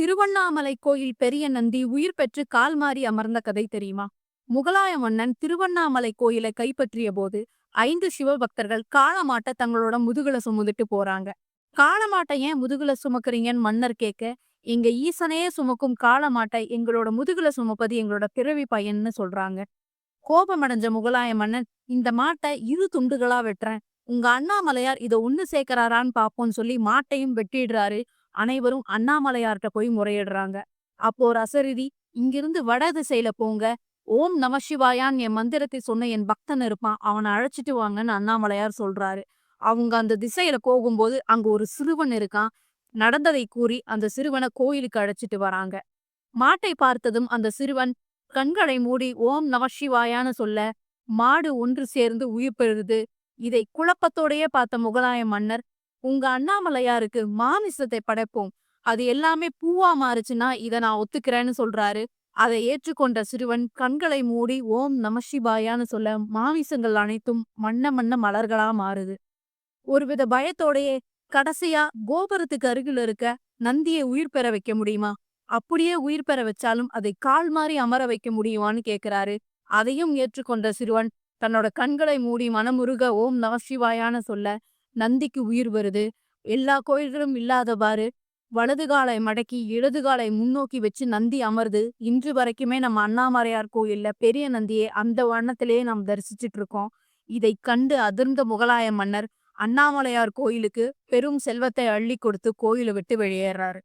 திருவண்ணாமலை கோயில் பெரிய நந்தி உயிர் பெற்று கால் மாறி அமர்ந்த கதை தெரியுமா? முகலாய மன்னன் திருவண்ணாமலை கோயிலை கைப்பற்றிய போது ஐந்து சிவபக்தர்கள் காளமாட்டை தங்களோட முதுகுல சுமந்துட்டு போறாங்க. காளமாட்டை ஏன் முதுகுல சுமக்குறீங்கன்னு மன்னர் கேட்க எங்க ஈசனையே சுமக்கும் காளமாட்டை எங்களோட முதுகுல சுமப்பது எங்களோட பிறவி பையன்னு சொல்றாங்க. கோபமடைஞ்ச முகலாய மன்னன் இந்த மாட்டை இரு துண்டுகளா வெட்டுறேன். உங்க அண்ணாமலையார் இதை ஒண்ணு சேர்க்கறாரான்னு பாப்போம்னு சொல்லி மாட்டையும் வெட்டிடுறாரு. அனைவரும் அண்ணாமலையார்கிட்ட போய் முறையிடுறாங்க. அப்போ ஒரு இங்கிருந்து வட திசையில போங்க. ஓம் நம சிவாயான் என் மந்திரத்தை சொன்ன என் பக்தன் இருப்பான். அவனை அழைச்சிட்டு வாங்கன்னு அண்ணாமலையார் சொல்றாரு. அவங்க அந்த திசையில போகும்போது அங்க ஒரு சிறுவன் இருக்கான். நடந்ததை கூறி அந்த சிறுவனை கோயிலுக்கு அழைச்சிட்டு வராங்க. மாட்டை பார்த்ததும் அந்த சிறுவன் கண்களை மூடி ஓம் நம சிவாயான்னு சொல்ல. மாடு ஒன்று சேர்ந்து உயிர் பெறுது. இதை குழப்பத்தோடயே பார்த்த முகலாய மன்னர் உங்க அண்ணாமலையாருக்கு மாமிசத்தை படைப்போம். அது எல்லாமே பூவா மாறுச்சுன்னா இத நான் ஒத்துக்கிறேன்னு சொல்றாரு. அதை ஏற்றுக்கொண்ட சிறுவன் கண்களை மூடி ஓம் நம சிவாயான்னு சொல்ல மாமிசங்கள் அனைத்தும் மண்ண மண்ண மலர்களா மாறுது. ஒருவித பயத்தோடயே கடைசியா கோபுரத்துக்கு அருகில் இருக்க நந்தியை உயிர் பெற வைக்க முடியுமா? அப்படியே உயிர் பெற வச்சாலும் அதை கால் மாறி அமர வைக்க முடியுமான்னு கேட்கிறாரு அதையும் ஏற்றுக்கொண்ட சிறுவன் தன்னோட கண்களை மூடி மனமுருக ஓம் நம சிவாயான்னு சொல்ல நந்திக்கு உயிர் வருது. எல்லா கோயில்களும் இல்லாதவாறு வலது காலை மடக்கி இடது காலை முன்னோக்கி வச்சு நந்தி அமருது. இன்று வரைக்குமே நம்ம அண்ணாமலையார் கோயில்ல பெரிய நந்தியை அந்த வண்ணத்திலேயே நாம் தரிசிச்சுட்டு இருக்கோம். இதை கண்டு அதிர்ந்த முகலாய மன்னர் அண்ணாமலையார் கோயிலுக்கு பெரும் செல்வத்தை அள்ளி கொடுத்து கோயிலை விட்டு வெளியேறாரு.